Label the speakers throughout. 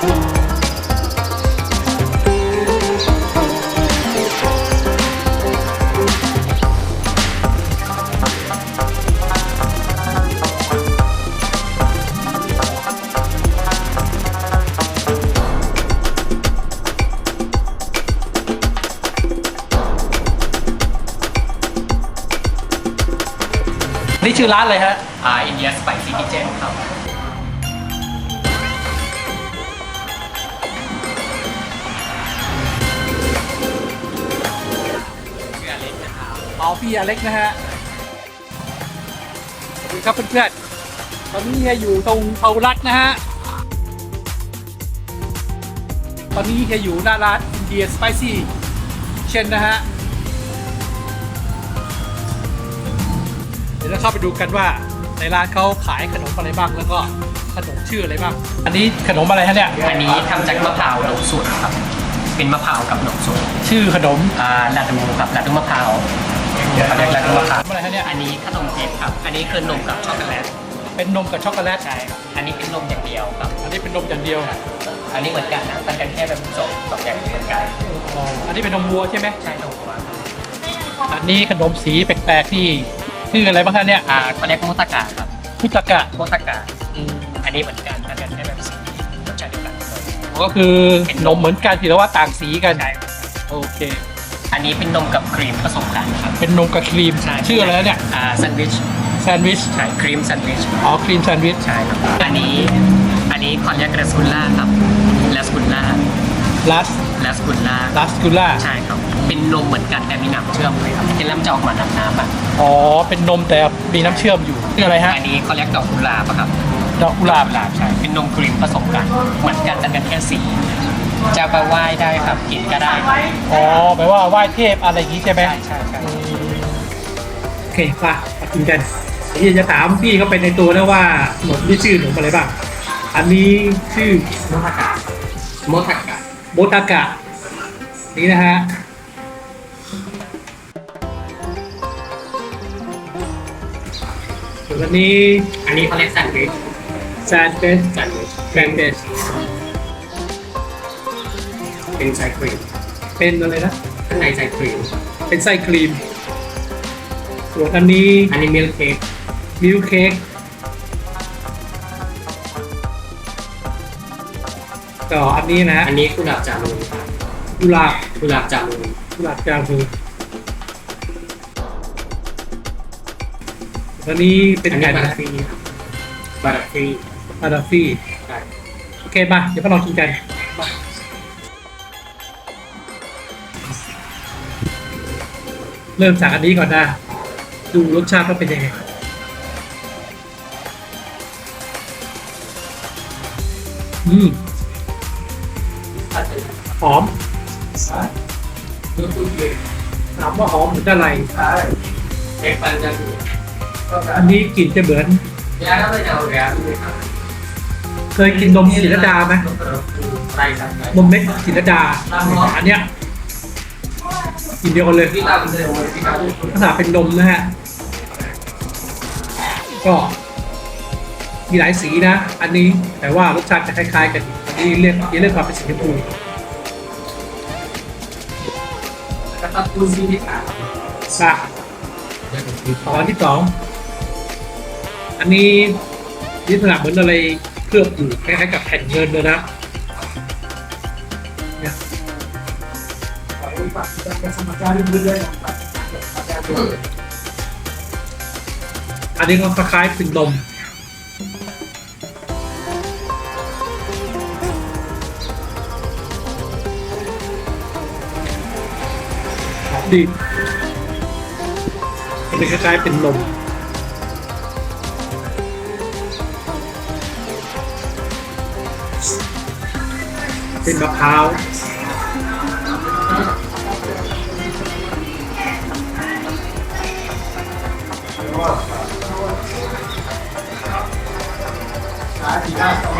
Speaker 1: นี่ชื่อร้านอะไรฮะ
Speaker 2: อ่าอินเดียสไปซี่คิเจนครับ
Speaker 1: อ๋อพี่อเล็กนะฮะสวัสดีครับเพื่อนๆตอนนี้เฮียอยู่ตรงเทารัฐนะฮะ ตอนนี้เฮียอยู่หน้าร้านอินเดียสไปซี่เช่นนะฮะ เดี๋ยวเราเข้าไปดูกันว่าในร้านเขาขายขนมอะไรบ้างแล้วก็ขนมชื่ออะไรบ้าง อันนี้ขนมอะไรฮะเนี่ย
Speaker 2: อันนี้ทำจากมะพร้าวนมสดครับ เป็นมะพร้าวกับนมสด
Speaker 1: ชื่อขนม
Speaker 2: อ่าลาดูครับลาดูมะพร้าว เขาเรียกลาดูมะพร้าว
Speaker 1: อะไรฮะเนี่ย
Speaker 2: อันนี้ขนมเค้กครับ อันนี้คือนมกับช็อกโกแลต
Speaker 1: เป็นนมกับช็อกโกแลต
Speaker 2: ใช่ครับอันนี้เป็นนมอย่างเดียวครับ
Speaker 1: อันนี้เป็นนมอย่างเดียว
Speaker 2: อันนี้เหมือนกันนะมันกันแค่แบบสองสองอย่างเหมือนกัน
Speaker 1: อ๋ออันนี้เป็นนมวัวใช่ไหม
Speaker 2: ใช่นมวัวครับ
Speaker 1: อันนี้ขนมสีแปลกๆที่ชื่ออะไรบ้างคะเนี่ย
Speaker 2: อ่าเขาเรียกโมตากะครับ
Speaker 1: พุตกะ
Speaker 2: โมตากะอันนี้เหมือนกันมันกันแค่แบบสีรสชาติเดียวกันเลย
Speaker 1: ก็คือนมเหมือนกันแต่ว่าต่างสีกัน
Speaker 2: ใช่ครับ
Speaker 1: โอเค
Speaker 2: อันนี้เป็นนมกับครีมผสมกันครับ
Speaker 1: เป็นนมกับครีม
Speaker 2: ใช่
Speaker 1: ชื่ออะไรนะเนี่ย
Speaker 2: อ่าแซนด์วิช
Speaker 1: แซนด์วิช
Speaker 2: ใช่ครีมแซนด์วิช
Speaker 1: อ๋อครีมแซนด์วิช
Speaker 2: ใช่ครับอันนี้อันนี้คอนยักรัสกุลล่าครับรัสกุลล่า
Speaker 1: ลัส
Speaker 2: รัสกุลล่า
Speaker 1: ลัสกุล่า
Speaker 2: ใช่ครับเป็นนมเหมือนกันแต่มีน้ำเชื่อมเลยครับที่เริ่มจะออกมาน้ำน้ำๆอะ
Speaker 1: อ๋อเป็นนมแต่มีน้ำเชื่อมอยู่ชื่ออะไรฮะ
Speaker 2: อันนี้เขาเรียกดอกกุหลาบอะครับ
Speaker 1: ดอกกุหลาบ
Speaker 2: กุหลาบใช่เป็นนมครีมผสมกันเหมือนกันแต่กันแค่สี จะไปไหว้ได้ครับกินก็ได้ครับ
Speaker 1: อ๋อแปลว่าไหว้เทพอะไรอย่างนี้ใช่ไหม
Speaker 2: ใช่ใช่ใช่
Speaker 1: โอเคป่ะมากินกันเดี๋ยวจะถามพี่เขาไปในตัวแล้วว่าขนมที่ชื่อขนมอะไรบ้างอันนี้ชื่อ
Speaker 2: โมทากะโมทากะ
Speaker 1: โบตากะนี่นะฮะส่วนอันนี้
Speaker 2: อันนี้เขาเรียกแซนด์วิช
Speaker 1: แซนเฟส
Speaker 2: แซนด์วิช
Speaker 1: แซน เฟส
Speaker 2: เป็นไส้ครีม
Speaker 1: เป็นอะไรนะ
Speaker 2: ข้างในไส้ครีม
Speaker 1: เป็นไส้ครีม ส่วนอันนี้
Speaker 2: อันนี้มิลค์เค้ก
Speaker 1: มิลค์เค้กก็อันนี้นะฮะ
Speaker 2: อันนี้กุหลาบจามุนครับ
Speaker 1: กุหลาบ
Speaker 2: กุหลาบจามุน
Speaker 1: กุหลาบจางฮูอันนี้เป็น
Speaker 2: อัน
Speaker 1: ไก่
Speaker 2: นี้บา
Speaker 1: นะ
Speaker 2: ร์ฟี่ครับบาร์ฟี่
Speaker 1: อาราฟี่
Speaker 2: ใช่
Speaker 1: โอเคมาเดี๋ยวมาลองกินกัน เริ่มจากอันนี้ก่อนนะ ดูรสชาติว่าเป็นยังไงอืมหอมถามว่าหอมเหมือนอะไร
Speaker 2: เค้กปันจะดู
Speaker 1: อันนี้กลิ่นจะเหมือน
Speaker 2: ยาแล้วไม่เอาแล้วครับ
Speaker 1: เคยกินนมศิรดาไหมนมเม็ดศิรดาอันเนี้ย กินเดียวกันเลย
Speaker 2: พี่ตามเร็วเลยพี่ครับ
Speaker 1: ลักษณะเป็นนมนะฮะ ก็มีหลายสีนะ อันนี้แต่ว่ารสชาติจะคล้ายๆกันอันนี้เรียกเรียกความเป็นสีชมพู
Speaker 2: กระตับตูซีที่สาม
Speaker 1: อะตอนที่สองอันนี้ลักษณะเหมือนอะไรเคลือบอยู่คล้ายๆกับแผ่นเงินเลยนะ อันนี้ก็คล้ายๆเป็นนมหอมดีอันนี้คล้ายๆเป็นนมเป็นมะพร้าว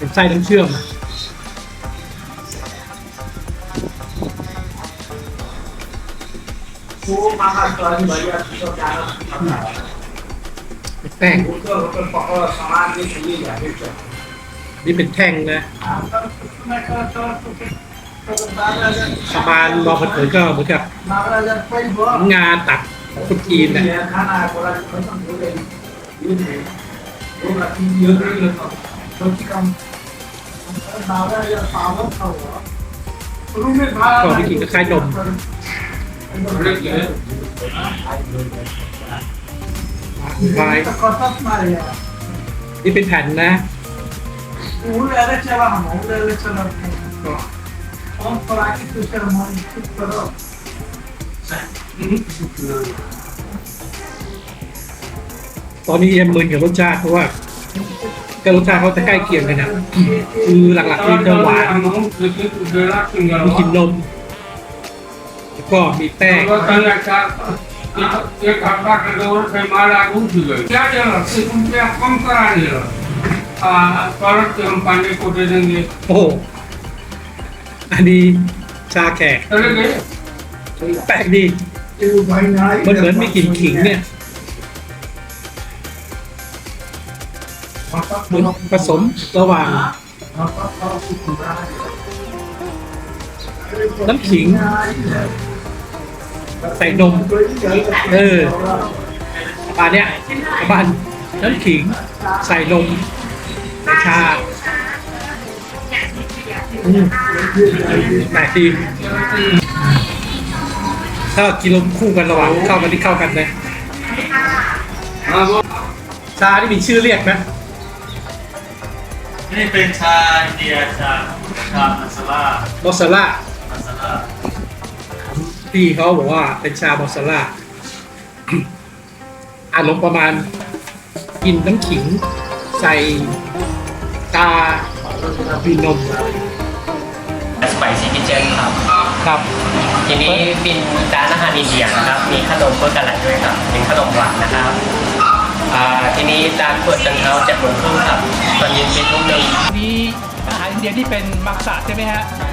Speaker 1: เป็นไส้น้ำเชื่อมอะ
Speaker 3: เป็นแท่ง
Speaker 1: นี่เป็นแท่งนะสระมานรองเผินก็เหมือนกับงานตัดของคนจีนนะ
Speaker 3: ตามได้ยังตามแล้เขาหรอรู้ไม่พาขอ
Speaker 1: ไปกินการยะบายตะ
Speaker 3: กนมาย
Speaker 1: นี่เป็นแผ่นนะ
Speaker 3: อู้เลยได้เชื่อว่ามอเลยเลยเชื่อว่า
Speaker 1: ก็
Speaker 3: ออนปลาที่
Speaker 1: ตัวเชื่อมันคิดตลอดตอนนี้ยังมึนกับรสชาติเพราะว่า ก็รสชาติเขาจะใกล้เคียงกันนะคือหลักๆคือจะหวานมีกลิ่นนม แล้วก็มีแป้ง
Speaker 4: एक हफ्ता के दौर से माला उठ गई क्या चला सिर्फ रुपया कम करा दिया परत के हम पानी को दे देंगे
Speaker 1: โอ้โหอันนี้ชาแขก
Speaker 4: चले गए
Speaker 1: แปลกดี
Speaker 3: ये भाई ना
Speaker 1: มันเหมือนมีกลิ่นขิงเนี่ย มือนผสมระหว่าง น้ำขิง ใส่นม เออประมาณเนี้ยประมาณน้ำขิง ใส่นมใส่ชาอืมแปลกดีถ้ากินลมคู่กันระหว่างเข้ากันที่เข้ากันเลยชาที่มีชื่อเรียกไหม
Speaker 5: นี่เป็นชาอินเดียชาชามัสลาม
Speaker 1: อสซาร่า
Speaker 5: มัสลา
Speaker 1: พี่เขาบอกว่าเป็นชามอสซาร่า อารมณ์ประมาณกินน้ำขิง ใส่ตาบีนม
Speaker 2: สไปซี่พิเจนครับ
Speaker 1: ครับ
Speaker 2: ทีนี้เป็นร้านอาหารอินเดียนะครับ มีขนมเพื่อกะหล่ำด้วยครับ เป็นขนมหวานนะครับ อ่าทีนี้ร้านเปิดตั้งเช้าเจ็ดโมงครึ่งครับตอนเย็นเป็นทุ่มหนึ่ง
Speaker 6: มีอาหารอินเดียที่เป็นมักสะใช่ไหมฮะ
Speaker 2: ใช่